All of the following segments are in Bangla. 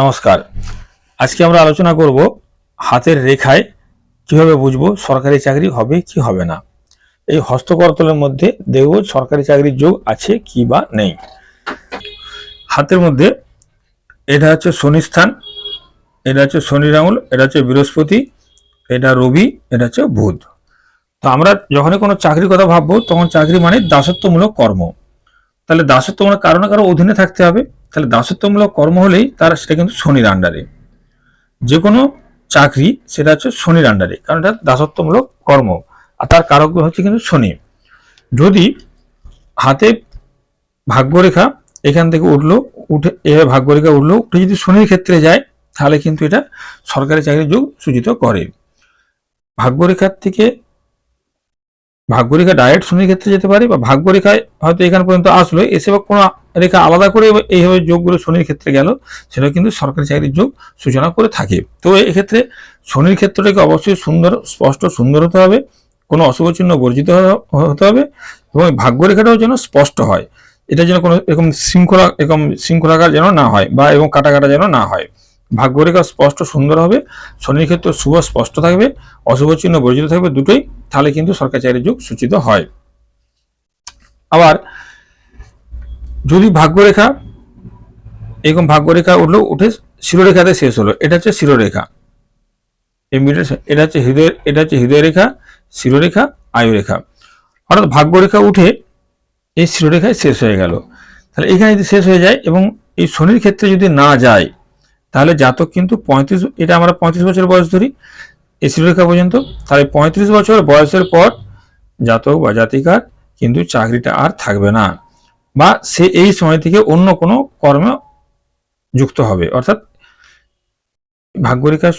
নমস্কার। আজকে আমরা আলোচনা করব হাতের রেখায় কীভাবে বুঝব সরকারি চাকরি হবে কি হবে না। এই হস্তকরতলের মধ্যে দেখব সরকারি চাকরির যোগ আছে কি বা নেই। হাতের মধ্যে এটা হচ্ছে শনি স্থান, এটা হচ্ছে শনির আঙুল এটা হচ্ছে বৃহস্পতি, এটা রবি, এটা হচ্ছে বুধ। তো আমরা যখনই কোনো চাকরির কথা ভাববো তখন চাকরি মানে দাসত্বমূলক কর্ম। তাহলে দাসত্বমূলক কারণে কারও অধীনে থাকতে হবে। তাহলে দাসত্বমূলক কর্ম হলেই তার সেটা কিন্তু শনির আন্ডারে যে কোনো চাকরি, সেটা হচ্ছে শনির আন্ডারে কারণ এটা দাসত্বমূলক কর্ম। আর তার কারক হচ্ছে কিন্তু শনি। যদি হাতে ভাগ্যরেখা এখান থেকে উঠল, উঠে এভাবে ভাগ্যরেখা উঠল, উঠে যদি শনির ক্ষেত্রে যায়, তাহলে কিন্তু এটা সরকারি চাকরির যোগ সূচিত করে। ভাগ্যরেখার থেকে ভাগ্যরেখা ডাইরেক্ট শনির ক্ষেত্রে যেতে পারে বা ভাগ্যরেখায় হয়তো এখান পর্যন্ত আসলো এসে বা কোনো রেখা আলাদা করে এইভাবে যোগগুলো শনির ক্ষেত্রে গেল, সেটা কিন্তু সরকারি চাকরির যোগ সূচনা করে থাকে। তো এক্ষেত্রে শনির ক্ষেত্রটাকে অবশ্যই সুন্দর, স্পষ্ট, সুন্দর হতে হবে, কোনো অশুভ চিহ্ন বর্জিত হতে হবে এবং ভাগ্যরেখাটাও যেন স্পষ্ট হয়। এটা যেন কোনো এরকম শৃঙ্খলা, এরকম শৃঙ্খলাকার যেন না হয় বা এবং কাটা কাটা যেন না হয়। ভাগ্যরেখা স্পষ্ট, সুন্দর হবে, শনির ক্ষেত্রে শুভ, স্পষ্ট থাকবে অশুভ চিহ্ন বর্জিত থাকবে দুটোই, তাহলে কিন্তু সরকারি চাকরির যোগ সূচিত হয়। আবার যদি ভাগ্যরেখা, এরকম ভাগ্যরেখা উঠল, উঠে শিরোরেখাতে শেষ হলো। এটা হচ্ছে শিরোরেখা। এটা হচ্ছে হৃদয় এটা হচ্ছে হৃদয় রেখা শিরোরেখা, আয়ুরেখা। অর্থাৎ ভাগ্যরেখা উঠে এই শিরোরেখায় শেষ হয়ে গেল। তাহলে এখানে যদি শেষ হয়ে যায় এবং এই শনির ক্ষেত্রে যদি না যায়, তাহলে জাতক কিন্তু পঁয়ত্রিশ, এটা আমরা পঁয়ত্রিশ বছর বয়স ধরি, এই শিরোরেখা পর্যন্ত। তাহলে পঁয়ত্রিশ বছর বয়সের পর জাতক বা জাতিকার কিন্তু চাকরিটা আর থাকবে না। বা সে এই সময় থেকে অন্য কোনো কর্মে যুক্ত হবে। অর্থাৎ ভাগ্যরেখা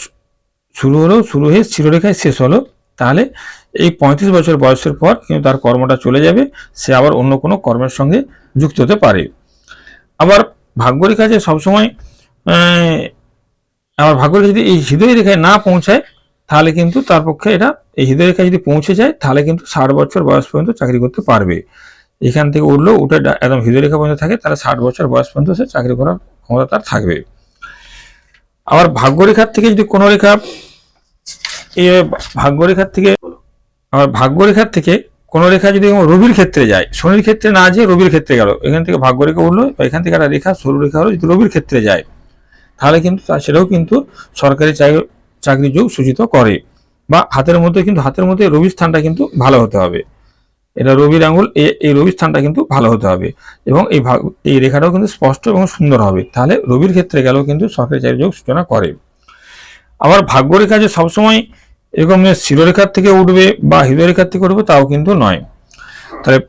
শুরু হলো, শুরু হয়ে শিরোরেখায় শেষ হলো। তাহলে এই পঁয়ত্রিশ বছর বয়সের পর কিন্তু তার কর্মটা চলে যাবে, সে আবার অন্য কোনো কর্মের সঙ্গে যুক্ত হতে পারে। আবার ভাগ্যরেখা যে সবসময় আবার ভাগ্যরেখা যদি এই হৃদয় রেখায় না পৌঁছায়, তাহলে কিন্তু তার পক্ষে এটা, এই হৃদয় রেখায় যদি পৌঁছে যায়, তাহলে কিন্তু ষাট বছর বয়স পর্যন্ত চাকরি করতে পারবে। এখান থেকে উঠল উঠে একদম হৃদয় রেখা পর্যন্ত থাকে, তাহলে ষাট বছর বয়স পর্যন্ত সে চাকরি করার ক্ষমতা তার থাকবে। আবার ভাগ্যরেখার থেকে যদি কোনো রেখা এই ভাগ্যরেখার থেকে, আবার ভাগ্যরেখার থেকে কোনো রেখা যদি রবির ক্ষেত্রে যায়, শনির ক্ষেত্রে না যেয়ে রবির ক্ষেত্রে গেল, এখান থেকে ভাগ্যরেখা উঠল, বা এখান থেকে একটা রেখা, সরু রেখা হলো, যদি রবির ক্ষেত্রে যায়, তাহলে কিন্তু সেটাও কিন্তু সরকারি চাকরি যোগ সূচিত করে, বা হাতের মধ্যে কিন্তু হাতের মধ্যে রবির স্থানটা কিন্তু ভালো হতে হবে। এটা রবির আঙ্গুল এ- এই রবির স্থানটা কিন্তু ভালো হতে হবে। এবং এই এই রেখাটাও কিন্তু স্পষ্ট এবং সুন্দর হবে। তাহলে রবির ক্ষেত্রে গেলেও কিন্তু সরকারি চাকরি যোগ সূচনা করে। আবার ভাগ্যরেখা যে সবসময় এরকম শিরোরেখার থেকে উঠবে বা হৃদয়রেখার থেকে উঠবে, তাও কিন্তু নয়। তাহলে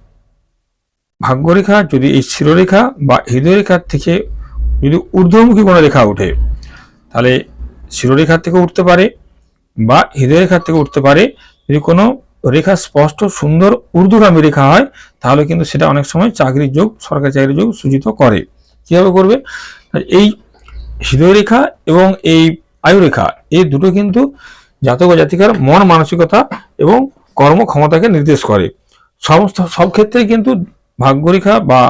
ভাগ্যরেখা যদি এই শিরোরেখা বা হৃদয়রেখার থেকে যদি ঊর্ধ্বমুখী কোনো রেখা ওঠে, তাহলে শিরোরেখার থেকে উঠতে পারে বা হৃদয়রেখার থেকে উঠতে পারে যদি কোনো রেখা স্পষ্ট, সুন্দর ঊর্ধ্বগামী রেখা হয়, তাহলে কিন্তু সেটা অনেক সময় চাকরির যোগ, সরকারি চাকরির যোগ সূচিত করে। কীভাবে করবে? এই হৃদয়রেখা এবং এই আয়ুরেখা এই দুটো কিন্তু জাতক জাতিকার মন মানসিকতা এবং কর্মক্ষমতাকে নির্দেশ করে। সমস্ত সব ক্ষেত্রেই কিন্তু ভাগ্যরেখা বা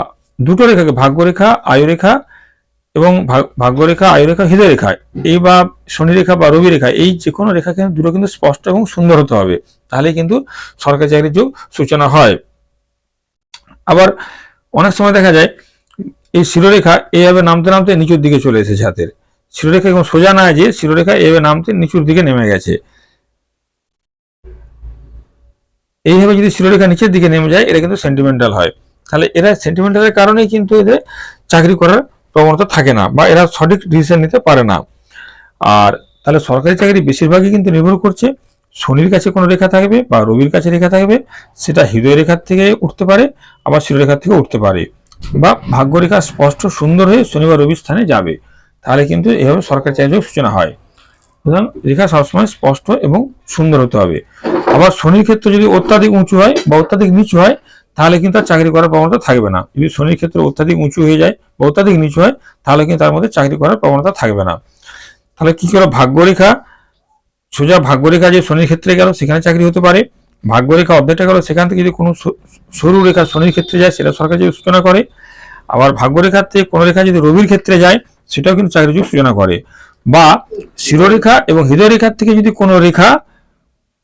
দুটো রেখাকে, ভাগ্যরেখা, আয়ুরেখা এবং ভাগ- ভাগ্যরেখা, আয়ুরেখা হৃদয় রেখা এই বা শনি রেখা বা রবি রেখা এই যে কোনো রেখা কিন্তু দুটো কিন্তু স্পষ্ট এবং সুন্দর হতে হবে। তাহলে কিন্তু সরকারি চাকরির যোগ সূচনা হয়। আবার অনেক সময় দেখা যায়, এই শিরোরেখা এইভাবে নামতে নামতে নিচুর দিকে চলে এসেছে হাতের। শিরোরেখা এবং সোজা না যে শিরোরেখা এইভাবে নামতে নিচুর দিকে নেমে গেছে। এইভাবে যদি শিরোরেখা নিচের দিকে নেমে যায়, এটা কিন্তু সেন্টিমেন্টাল হয়। তাহলে এরা সেন্টিমেন্টালের কারণেই কিন্তু এদের চাকরি করার প্রবণতা থাকে না বা এরা সঠিক ডিসিশন নিতে পারে না। আর তাহলে সরকারি চাকরি বেশিরভাগই কিন্তু নির্ভর করছে শনির কাছে কোনো রেখা থাকবে বা রবির কাছে রেখা থাকবে, সেটা হৃদয় রেখার থেকে উঠতে পারে, আবার শিরোরেখার থেকে উঠতে পারে বা ভাগ্যরেখা স্পষ্ট সুন্দর হয়ে শনি বা রবির স্থানে যাবে। তাহলে কিন্তু এভাবে সরকারি চাকরির সূচনা হয়। সুতরাং রেখা সবসময় স্পষ্ট এবং সুন্দর হতে হবে। আবার শনির ক্ষেত্রে যদি অত্যাধিক উঁচু হয় বা অত্যাধিক নিচু হয় তাহলে কিন্তু আর চাকরি করার প্রবণতা থাকবে না। যদি শনির ক্ষেত্রে অত্যাধিক উঁচু হয়ে যায় বা অত্যাধিক নিচু হয়, তাহলে কিন্তু তার মধ্যে চাকরি করার প্রবণতা থাকবে না। তাহলে কি করে ভাগ্যরেখা, সোজা ভাগ্যরেখা যে শনির ক্ষেত্রে গেল, সেখানে চাকরি হতে পারে। ভাগ্যরেখা অর্ধেকটা গেল, সেখান থেকে যদি কোনো সরু রেখা শনির ক্ষেত্রে যায়, সেটা সরকার যদি সূচনা করে। আবার ভাগ্যরেখার থেকে কোনো রেখা যদি রবির ক্ষেত্রে যায়, সেটাও কিন্তু চাকরি যোগ সূচনা করে। বা শিরোরেখা এবং হৃদয়রেখার থেকে যদি কোনো রেখা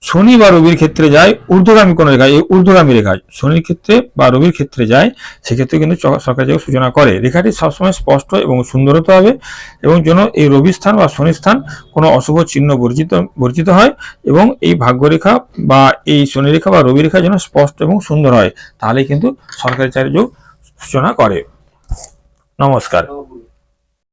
শনি বা রবির ক্ষেত্রে যায় ঊর্ধ্বগামী কোনো রেখা এই ঊর্ধ্বগামী রেখা শনির ক্ষেত্রে বা রবির ক্ষেত্রে যায়, সেক্ষেত্রে কিন্তু সরকারি যোগ সূচনা করে। রেখাটি সবসময় স্পষ্ট এবং সুন্দর হতে হবে এবং যেন এই রবি স্থান বা শনি স্থান কোনো অশুভ চিহ্ন বর্জিত বর্জিত হয় এবং এই ভাগ্যরেখা বা এই শনি রেখা বা রবি রেখা যেন স্পষ্ট এবং সুন্দর হয়। তাহলে কিন্তু সরকারি চাকরি যোগ সূচনা করে। নমস্কার।